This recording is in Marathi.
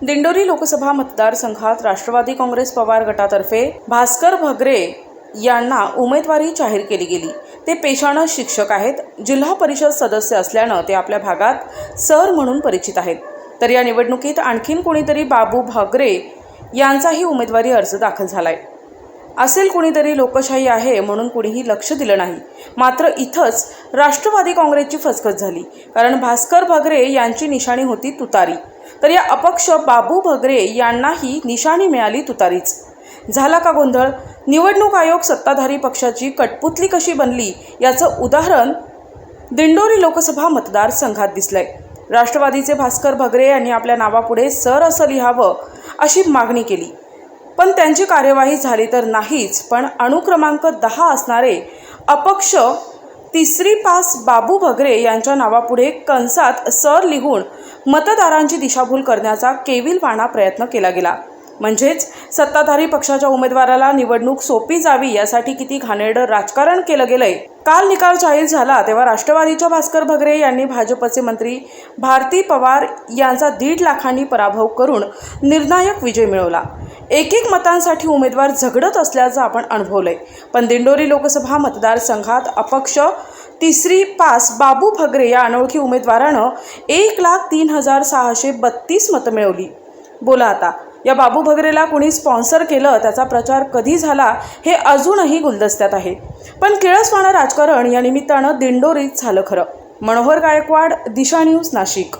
दिंडोरी लोकसभा मतदारसंघात राष्ट्रवादी काँग्रेस पवार गटातर्फे भास्कर भगरे यांना उमेदवारी जाहीर केली गेली. ते पेशानं शिक्षक आहेत जिल्हा परिषद सदस्य असल्यानं ते आपल्या भागात सर म्हणून परिचित आहेत. तर या निवडणुकीत आणखीन कोणीतरी बाबू भगरे यांचाही उमेदवारी अर्ज दाखल झाला आहे असेल कुणीतरी लोकशाही आहे म्हणून कुणीही लक्ष दिलं नाही. मात्र इथंच राष्ट्रवादी काँग्रेसची फसफस झाली. कारण भास्कर भगरे यांची निशाणी होती तुतारी. तर या अपक्ष बाबू भगरे यांनाही निशाणी मिळाली तुतारीच. झाला का गोंधळ? निवडणूक आयोग सत्ताधारी पक्षाची कटपुतली कशी बनली याचं उदाहरण दिंडोरी लोकसभा मतदारसंघात दिसलंय. राष्ट्रवादीचे भास्कर भगरे यांनी आपल्या नावापुढे सर असं लिहावं अशी मागणी केली. पण त्यांची कार्यवाही झाली तर नाहीच. पण अणुक्रमांक दहा असणारे अपक्ष तिसरी पास बाबू भगरे यांच्या नावापुढे कंसात सर लिहून मतदारांची दिशाभूल करण्याचा केविलवाणा प्रयत्न केला गेला. म्हणजेच सत्ताधारी पक्षाच्या उमेदवाराला निवडणूक सोपी जावी यासाठी किती घाणेरडं राजकारण केलं गेलंय. काल निकाल जाहीर झाला तेव्हा राष्ट्रवादीच्या भास्कर भगरे यांनी भाजपचे मंत्री भारती पवार यांचा दीड लाखांनी पराभव करून निर्णायक विजय मिळवला. एक एक मतांसाठी उमेदवार झगडत असल्याचं आपण अनुभवलंय. पण दिंडोरी लोकसभा मतदारसंघात अपक्ष तिसरी पास बाबू भगरे या अनोळखी उमेदवारानं एक लाख तीन हजार सहाशे बत्तीस मतं मिळवली. बोला आता या बाबू भगरेला कुणी स्पॉन्सर केलं त्याचा प्रचार कधी झाला हे अजूनही गुलदस्त्यात आहे. पण किळसवाणं राजकारण या निमित्तानं दिंडोरीत झालं खरं. मनोहर गायकवाड दिशा न्यूज नाशिक.